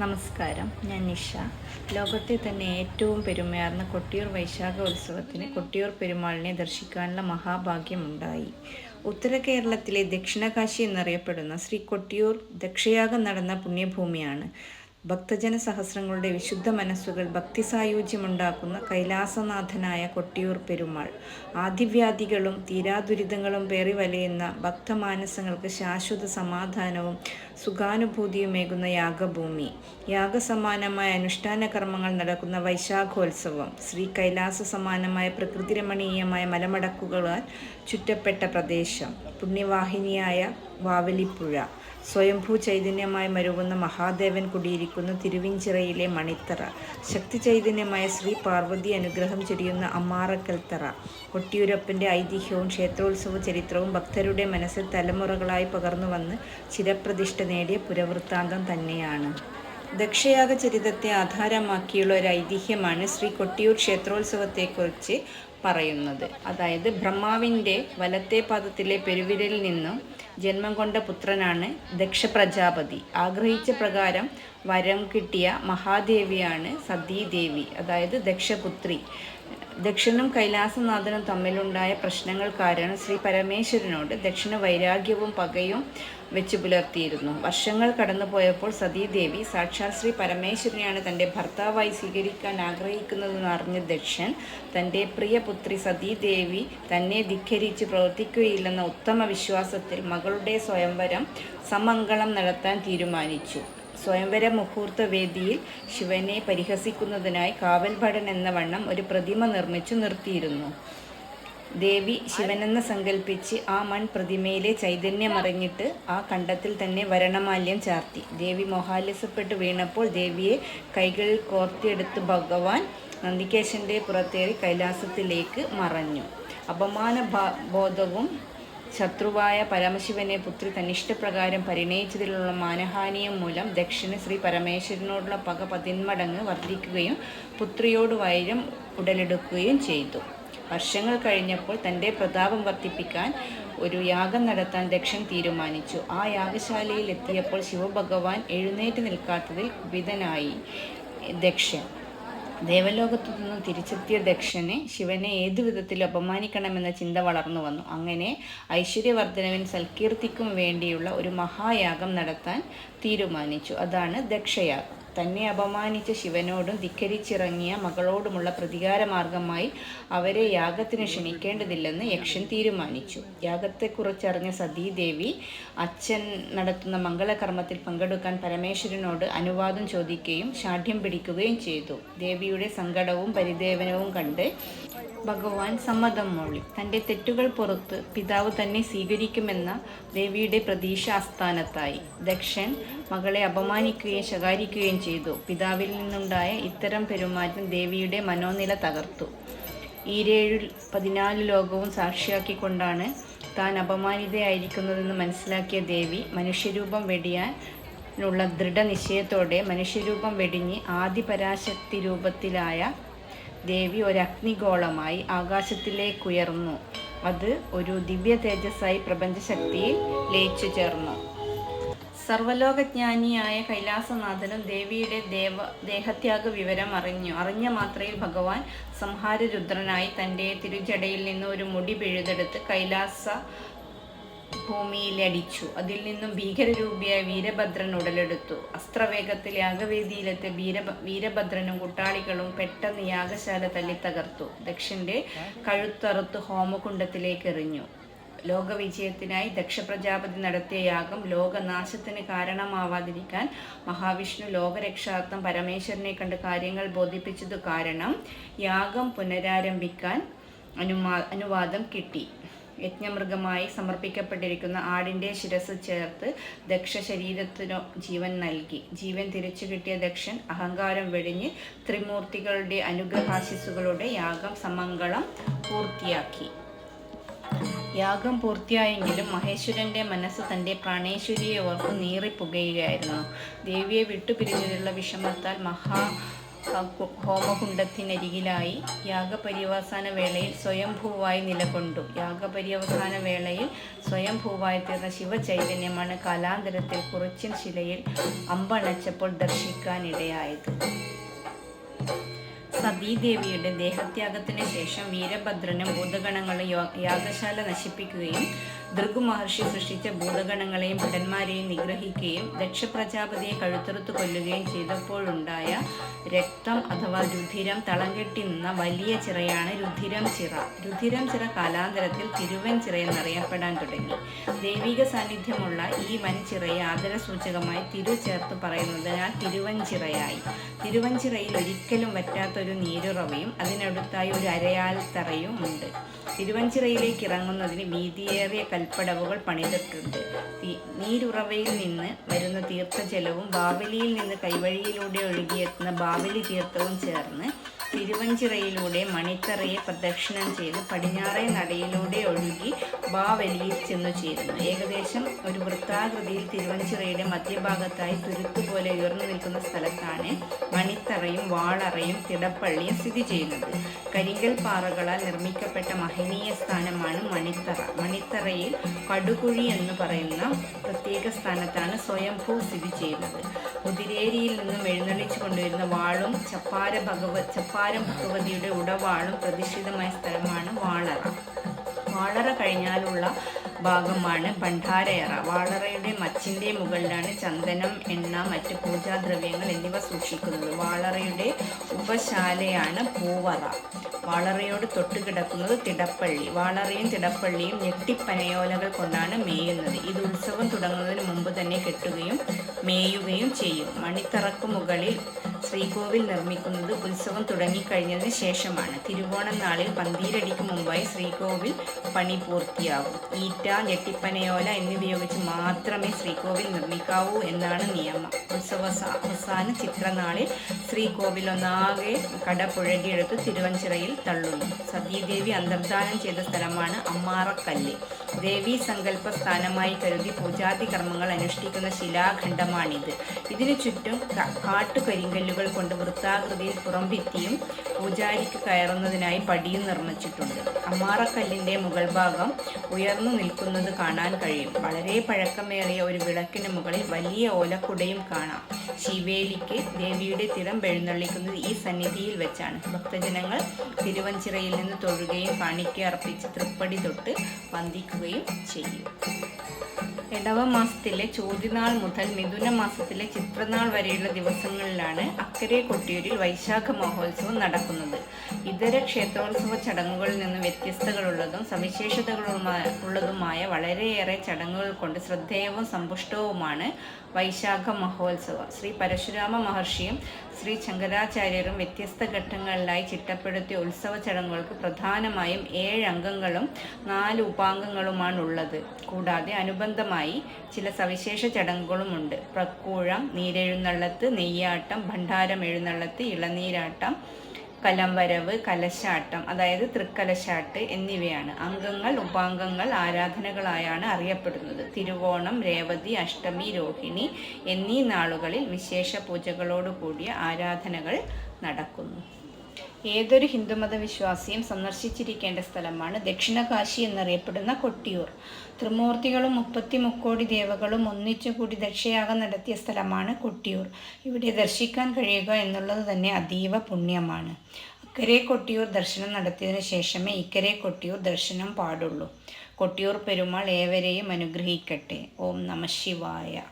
നമസ്കാരം. ഞാൻ നിഷ. ലോകത്തെ തന്നെ ഏറ്റവും പെരുമയാർന്ന കൊട്ടിയൂർ വൈശാഖ ഉത്സവത്തിന് കൊട്ടിയൂർ പെരുമാളിനെ ദർശിക്കാനുള്ള മഹാഭാഗ്യമുണ്ടായി. ഉത്തര കേരളത്തിലെ ദക്ഷിണകാശി എന്നറിയപ്പെടുന്ന ശ്രീ കൊട്ടിയൂർ ദക്ഷയാഗം നടന്ന പുണ്യഭൂമിയാണ്. ഭക്തജന സഹസ്രങ്ങളുടെ വിശുദ്ധ മനസ്സുകൾ ഭക്തിസായുജ്യമുണ്ടാക്കുന്ന കൈലാസനാഥനായ കൊട്ടിയൂർ പെരുമാൾ. ആദിവ്യാധികളും തീരാദുരിതങ്ങളും പേറി വലയുന്ന ഭക്തമാനസങ്ങൾക്ക് ശാശ്വത സമാധാനവും സുഖാനുഭൂതിയുമേകുന്ന യാഗഭൂമി. യാഗസമാനമായ അനുഷ്ഠാന കർമ്മങ്ങൾ നടക്കുന്ന വൈശാഖോത്സവം. ശ്രീ കൈലാസ സമാനമായ പ്രകൃതിരമണീയമായ മലമടക്കുകളാൽ ചുറ്റപ്പെട്ട പ്രദേശം. പുണ്യവാഹിനിയായ വാവലിപ്പുഴ. സ്വയംഭൂ ചൈതന്യമായി മരുകുന്ന മഹാദേവൻ കുടിയിരിക്കുന്ന തിരുവിഞ്ചിറയിലെ മണിത്തറ. ശക്തി ചൈതന്യമായ ശ്രീ പാർവതി അനുഗ്രഹം ചൊരിയുന്ന അമ്മാറക്കൽത്തറ കൊട്ടിയൂരപ്പന്റെ ഐതിഹ്യവും ക്ഷേത്രോത്സവ ചരിത്രവും ഭക്തരുടെ മനസ്സിൽ തലമുറകളായി പകർന്നു വന്ന് ചിരപ്രതിഷ്ഠ നേടിയ പുരവൃത്താന്തം തന്നെയാണ്. ദക്ഷയാഗ ചരിതത്തെ ആധാരമാക്കിയുള്ള ഒരു ഐതിഹ്യമാണ് ശ്രീ കൊട്ടിയൂർ ക്ഷേത്രോത്സവത്തെക്കുറിച്ച് പറയുന്നത്. അതായത് ബ്രഹ്മാവിന്റെ വലത്തെ പാദത്തിലെ പെരുവിരലിൽ നിന്നും ജന്മം കൊണ്ട പുത്രനാണ് ദക്ഷ പ്രജാപതി ആഗ്രഹിച്ച പ്രകാരം വരം കിട്ടിയ മഹാദേവിയാണ് സതീദേവി അതായത് ദക്ഷപുത്രി. ദക്ഷനും കൈലാസനാഥനും തമ്മിലുണ്ടായ പ്രശ്നങ്ങൾ കാരണം ശ്രീ പരമേശ്വരനോട് ദക്ഷിണ വൈരാഗ്യവും പകയും വെച്ചു പുലർത്തിയിരുന്നു. വർഷങ്ങൾ കടന്നുപോയപ്പോൾ സതീദേവി സാക്ഷാൽ ശ്രീ പരമേശ്വരനെയാണ് തന്റെ ഭർത്താവായി സ്വീകരിക്കാൻ ആഗ്രഹിക്കുന്നതെന്ന് അറിഞ്ഞ ദക്ഷൻ തന്റെ പ്രിയപുത്രി സതീദേവി തന്നെ ധിഖരിച്ച് പ്രവർത്തിക്കുകയില്ലെന്ന ഉത്തമ വിശ്വാസത്തിൽ മകളുടെ സ്വയംവരം സമംഗളം നടത്താൻ തീരുമാനിച്ചു. സ്വയംവര മുഹൂർത്ത വേദിയിൽ ശിവനെ പരിഹസിക്കുന്നതിനായി കാവൽഭടൻ എന്ന വണ്ണം ഒരു പ്രതിമ നിർമ്മിച്ചു നിർത്തിയിരുന്നു. ദേവി ശിവനെന്ന് സങ്കല്പിച്ച് ആ മൺ പ്രതിമയിലെ ചൈതന്യം അറിഞ്ഞിട്ട് ആ കണ്ടത്തിൽ തന്നെ വരണമാല്യം ചാർത്തി. ദേവി മോഹാലസ്യപ്പെട്ട് വീണപ്പോൾ ദേവിയെ കൈകളിൽ കോർത്തിയെടുത്ത് ഭഗവാൻ നന്ദികേശന്റെ പുറത്തേറി കൈലാസത്തിലേക്ക് മറഞ്ഞു. അപമാന ബോധവും ശത്രുവായ പരമശിവനെ പുത്രി തന്നിഷ്ടപ്രകാരം പരിണയിച്ചതിലുള്ള മാനഹാനിയം മൂലം ദക്ഷിണ ശ്രീ പരമേശ്വരനോടുള്ള പക പതിന്മടങ്ങ് വർദ്ധിക്കുകയും പുത്രിയോട് വൈരം ഉടലെടുക്കുകയും ചെയ്തു. വർഷങ്ങൾ കഴിഞ്ഞപ്പോൾ തന്റെ പ്രതാപം വർദ്ധിപ്പിക്കാൻ ഒരു യാഗം നടത്താൻ ദക്ഷൻ തീരുമാനിച്ചു. ആ യാഗശാലയിൽ എത്തിയപ്പോൾ ശിവഭഗവാൻ എഴുന്നേറ്റ് നിൽക്കാത്തതിൽ കുപിതനായി ദക്ഷൻ. ദേവലോകത്തു നിന്നും തിരിച്ചെത്തിയ ദക്ഷനെ ശിവനെ ഏതു വിധത്തിൽ അപമാനിക്കണമെന്ന ചിന്ത വളർന്നു വന്നു. അങ്ങനെ ഐശ്വര്യവർദ്ധനവൻ സൽകീർത്തിക്കും വേണ്ടിയുള്ള ഒരു മഹായാഗം നടത്താൻ തീരുമാനിച്ചു. അതാണ് ദക്ഷയാഗം. തന്നെ അപമാനിച്ച ശിവനോടും ധിക്കരിച്ചിറങ്ങിയ മകളോടുമുള്ള പ്രതികാരമാർഗമായി അവരെ യാഗത്തിന് ക്ഷണിക്കേണ്ടതില്ലെന്ന് യക്ഷൻ തീരുമാനിച്ചു. യാഗത്തെക്കുറിച്ചറിഞ്ഞ സതീദേവി അച്ഛൻ നടത്തുന്ന മംഗളകർമ്മത്തിൽ പങ്കെടുക്കാൻ പരമേശ്വരനോട് അനുവാദം ചോദിക്കുകയും ശാഠ്യം പിടിക്കുകയും ചെയ്തു. ദേവിയുടെ സങ്കടവും പരിദേവനവും കണ്ട് ഭഗവാൻ സമ്മതം മൂളി. തന്റെ തെറ്റുകൾ പുറത്ത് പിതാവ് തന്നെ സ്വീകരിക്കുമെന്ന ദേവിയുടെ പ്രതീക്ഷ ആസ്ഥാനത്തായി. ദക്ഷൻ മകളെ അപമാനിക്കുകയും ശകാരിക്കുകയും ചെയ്തു. പിതാവിൽ നിന്നുണ്ടായ ഇത്തരം പെരുമാറ്റം ദേവിയുടെ മനോനില തകർത്തു. ഈരേഴു പതിനാല് ലോകവും സാക്ഷിയാക്കിക്കൊണ്ടാണ് താൻ അപമാനിതയായിരിക്കുന്നതെന്ന് മനസ്സിലാക്കിയ ദേവി മനുഷ്യരൂപം വെടിയാൻ ുള്ള ദൃഢനിശ്ചയത്തോടെ മനുഷ്യരൂപം വെടിഞ്ഞ് ആദിപരാശക്തി രൂപത്തിലായ ദേവി ഒരു അഗ്നിഗോളമായി ആകാശത്തിലേക്കുയർന്നു. അത് ഒരു ദിവ്യ തേജസ്സായി പ്രപഞ്ചശക്തിയിൽ ലയിച്ചു ചേർന്നു. സർവലോകജ്ഞാനിയായ കൈലാസനാഥനും ദേവിയുടെ ദേവ ദേഹത്യാഗ വിവരം അറിഞ്ഞു. അറിഞ്ഞ മാത്രയിൽ ഭഗവാൻ സംഹാരരുദ്രനായി തന്റെ തിരുജടയിൽ നിന്ന് ഒരു മുടി പിഴുതെടുത്ത് കൈലാസ ഭൂമിയിലടിച്ചു. അതിൽ നിന്നും ഭീകരരൂപിയായ വീരഭദ്രൻ ഉടലെടുത്തു. അസ്ത്രവേഗത്തിൽ യാഗവേദിയിലെത്തിയ വീര വീരഭദ്രനും കുട്ടാളികളും പെട്ടെന്ന് യാഗശാല തല്ലിത്തകർത്തു ദക്ഷന്റെ കഴുത്തറുത്ത് ഹോമകുണ്ടത്തിലേക്ക് എറിഞ്ഞു. ലോകവിജയത്തിനായി ദക്ഷപ്രജാപതി നടത്തിയ യാഗം ലോകനാശത്തിന് കാരണമാവാതിരിക്കാൻ മഹാവിഷ്ണു ലോകരക്ഷാർത്ഥം പരമേശ്വരനെ കണ്ട് കാര്യങ്ങൾ ബോധിപ്പിച്ചതു കാരണം യാഗം പുനരാരംഭിക്കാൻ അനുവാദം കിട്ടി. യജ്ഞമൃഗമായി സമർപ്പിക്കപ്പെട്ടിരിക്കുന്ന ആടിന്റെ ശിരസ് ചേർത്ത് ദക്ഷ ശരീരത്തിനു ജീവൻ നൽകി. ജീവൻ തിരിച്ചു കിട്ടിയ ദക്ഷൻ അഹങ്കാരം വെടിഞ്ഞ് ത്രിമൂർത്തികളുടെ അനുഗ്രഹാശിസുകളുടെ യാഗം സമംഗളം പൂർത്തിയാക്കി. യാഗം പൂർത്തിയായെങ്കിലും മഹേശ്വരന്റെ മനസ്സ് തന്റെ പ്രാണേശ്വരിയെ ഓർത്ത് നീറിപ്പുകയുകയായിരുന്നു. ദേവിയെ വിട്ടുപിരിഞ്ഞതിലുള്ള വിഷമത്താൽ മഹാ ഹോമകുണ്ടത്തിനരികിലായി യാഗപര്യവസാന വേളയിൽ സ്വയംഭൂവായി നിലകൊണ്ടു. യാഗപര്യവസാന വേളയിൽ സ്വയംഭൂവായി തീർന്ന ശിവചൈതന്യമാണ് കാലാന്തരത്തിൽ കുറച്ചിൻ ശിലയിൽ അമ്പണച്ചപ്പോൾ ദർശിക്കാനിടയായത്. സതീദേവിയുടെ ദേഹത്യാഗത്തിന് ശേഷം വീരഭദ്രനും ഭൂതഗണങ്ങളും യാഗശാല നശിപ്പിക്കുകയും ഭൃഗു മഹർഷി സൃഷ്ടിച്ച ഭൂതഗണങ്ങളെയും ഭടന്മാരെയും നിഗ്രഹിക്കുകയും ദക്ഷപ്രജാപതിയെ കഴുത്തറുത്ത് കൊല്ലുകയും ചെയ്തപ്പോഴുണ്ടായ രക്തം അഥവാ രുധിരം തളം കെട്ടി നിന്ന വലിയ ചിറയാണ് രുധിരം ചിറ. രുധിരം ചിറ കാലാന്തരത്തിൽ തിരുവൻ ചിറ എന്നറിയപ്പെടാൻ തുടങ്ങി. ദൈവിക സാന്നിധ്യമുള്ള ഈ വൻ ചിറയെ ആദരസൂചകമായി തിരു ചേർത്ത് പറയുന്നതിനാൽ തിരുവഞ്ചിറയായി തിരുവഞ്ചിറയിൽ ഒരിക്കലും വറ്റാത്തൊരു നീരുറവയും അതിനടുത്തായി ഒരു അരയാൽ തറയും ഉണ്ട്. തിരുവഞ്ചിറയിലേക്ക് ഇറങ്ങുന്നതിന് വീതിയേറിയ കൽപ്പടവുകൾ പണിതിട്ടുണ്ട്. നീരുറവയിൽ നിന്ന് വരുന്ന തീർത്ഥജലവും ബാവലിയിൽ നിന്ന് കൈവഴിയിലൂടെ ഒഴുകിയെത്തുന്ന ബാവലി തീർത്ഥവും ചേർന്ന് തിരുവഞ്ചിറയിലൂടെ മണിത്തറയെ പ്രദക്ഷിണം ചെയ്ത് പടിഞ്ഞാറേ നടയിലൂടെ ഒഴുകി ബാവലിയിൽ ചെന്നു ചേരുന്നു. ഏകദേശം ഒരു വൃത്താകൃതിയിൽ തിരുവഞ്ചിറയുടെ മധ്യഭാഗത്തായി തുരുത്തുപോലെ ഉയർന്നു നിൽക്കുന്ന സ്ഥലത്താണ് മണിത്തറയും വാളറയും തിടപ്പള്ളിയും സ്ഥിതി ചെയ്യുന്നത്. കരിങ്കൽ പാറകളാൽ നിർമ്മിക്കപ്പെട്ട മഹനീയ സ്ഥാനമാണ് മണിത്തറ. മണിത്തറയിൽ പടുകുഴി എന്ന് പറയുന്ന പ്രത്യേക സ്ഥാനത്താണ് സ്വയംഭൂ സ്ഥിതി ചെയ്യുന്നത്. മുതിരേരിയിൽ നിന്നും എഴുന്നള്ളിച്ചു കൊണ്ടുവരുന്ന വാളും ചപ്പാര ഭഗവ ചപ്പാരം ഭഗവതിയുടെ ഉടവാളും പ്രതിഷ്ഠിതമായ സ്ഥലമാണ് വാളറ. വാളറ കഴിഞ്ഞാലുള്ള ഭാഗമാണ് ഭണ്ഡാരയറ. വാളറയുടെ മച്ചിന്റെ മുകളിലാണ് ചന്ദനം എണ്ണ മറ്റ് പൂജാദ്രവ്യങ്ങൾ എന്നിവ സൂക്ഷിക്കുന്നത്. വാളറയുടെ ഉപശാലയാണ് പൂവറ. വാളറയോട് തൊട്ടുകിടക്കുന്നത് തിടപ്പള്ളി. വാളറയും തിടപ്പള്ളിയും ഞെട്ടിപ്പനയോലകൾ കൊണ്ടാണ് മേയുന്നത്. ഇത് ഉത്സവം തുടങ്ങുന്നതിന് മുമ്പ് തന്നെ കെട്ടുകയും മേയുകയും ചെയ്യും. മണിത്തറക്ക് മുകളിൽ ശ്രീകോവിൽ നിർമ്മിക്കുന്നത് ഉത്സവം തുടങ്ങിക്കഴിഞ്ഞതിന് ശേഷമാണ്. തിരുവോണം നാളിൽ പന്തീരടിക്ക് മുമ്പായി ശ്രീകോവിൽ പണി പൂർത്തിയാകും. ഈറ്റ ഞെട്ടിപ്പനയോല എന്നിവയുപയോഗിച്ച് മാത്രമേ ശ്രീകോവിൽ നിർമ്മിക്കാവൂ എന്നാണ് നിയമം. ഉത്സവ അവസാന ചിത്രനാളിൽ ശ്രീകോവിൽ ഒന്നാകെ കടപുഴകിയെടുത്ത് തിരുവഞ്ചിറയിൽ തള്ളുന്നു. സതീദേവി അന്തർദാനം ചെയ്ത സ്ഥലമാണ് അമ്മാറക്കല്ല്. ദേവീ സങ്കല്പ സ്ഥാനമായി കരുതി പൂജാതി കർമ്മങ്ങൾ അനുഷ്ഠിക്കുന്ന ശിലാഖണ്ഡമാണിത്. ഇതിനു ചുറ്റും ക- കൊണ്ട് വൃത്താകൃതിയിൽ പുറംഭിത്തിയും പൂജാരിക്ക് കയറുന്നതിനായി പടിയും നിർമ്മിച്ചിട്ടുണ്ട്. അമ്മാറക്കല്ലിന്റെ മുകൾ ഭാഗം ഉയർന്നു നിൽക്കുന്നത് കാണാൻ കഴിയും. വളരെ പഴക്കമേറിയ ഒരു വിളക്കിന് മുകളിൽ വലിയ ഓലക്കുടയും കാണാം. ശിവേലിക്ക് ദേവിയുടെ തിടം എഴുന്നള്ളിക്കുന്നത് ഈ സന്നിധിയിൽ വെച്ചാണ്. ഭക്തജനങ്ങൾ തിരുവഞ്ചിറയിൽ നിന്ന് തൊഴുകയും കാണിക്ക അർപ്പിച്ച് തൃപ്പടി തൊട്ട് വന്ദിക്കുകയും ചെയ്യും. ഇടവ മാസത്തിലെ ചോദ്യനാൾ മുതൽ മിഥുന മാസത്തിലെ ചിത്രനാൾ വരെയുള്ള ദിവസങ്ങളിലാണ് അക്കരെ കൊട്ടിയൂരിൽ വൈശാഖ മഹോത്സവം നടക്കുന്നത്. ഇതര ക്ഷേത്രോത്സവ ചടങ്ങുകളിൽ നിന്ന് വ്യത്യസ്തകളുള്ളതും സവിശേഷതകളുമായ ഉള്ളതുമായ വളരെയേറെ ചടങ്ങുകൾ കൊണ്ട് ശ്രദ്ധേയവും സമ്പുഷ്ടവുമാണ് വൈശാഖ മഹോത്സവം. ശ്രീ പരശുരാമ മഹർഷിയും ശ്രീ ശങ്കരാചാര്യരും വ്യത്യസ്ത ഘട്ടങ്ങളിലായി ചിട്ടപ്പെടുത്തിയ ഉത്സവ ചടങ്ങുകൾക്ക് പ്രധാനമായും ഏഴ് അംഗങ്ങളും നാല് ഉപാംഗങ്ങളുമാണുള്ളത്. കൂടാതെ അനുബന്ധമായി ചില സവിശേഷ ചടങ്ങുകളുമുണ്ട്. പ്രക്കൂഴം നീരെഴുന്നള്ളത്ത് നെയ്യാട്ടം ഭണ്ഡാരം എഴുന്നള്ളത്ത് ഇളനീരാട്ടം കലംവരവ് കലശാട്ടം അതായത് തൃക്കലശാട്ട് എന്നിവയാണ്. അംഗങ്ങൾ ഉപാംഗങ്ങൾ ആരാധനകളായാണ് അറിയപ്പെടുന്നത്. തിരുവോണം രേവതി അഷ്ടമി രോഹിണി എന്നീ നാളുകളിൽ വിശേഷ പൂജകളോടുകൂടിയ ആരാധനകൾ നടക്കുന്നു. ഏതൊരു ഹിന്ദുമത വിശ്വാസിയും സന്ദർശിച്ചിരിക്കേണ്ട സ്ഥലമാണ് ദക്ഷിണകാശി എന്നറിയപ്പെടുന്ന കൊട്ടിയൂർ. ത്രിമൂർത്തികളും മുപ്പത്തി മുക്കോടി ദേവകളും ഒന്നിച്ചുകൂടി ദക്ഷയാഗം നടത്തിയ സ്ഥലമാണ് കൊട്ടിയൂർ. ഇവിടെ ദർശിക്കാൻ കഴിയുക എന്നുള്ളത് തന്നെ അതീവ പുണ്യമാണ്. അക്കരെ കൊട്ടിയൂർ ദർശനം നടത്തിയതിനു ശേഷമേ ഇക്കരെ കൊട്ടിയൂർ ദർശനം പാടുള്ളൂ. കൊട്ടിയൂർ പെരുമാൾ ഏവരെയും അനുഗ്രഹിക്കട്ടെ. ഓം നമ ശിവായ.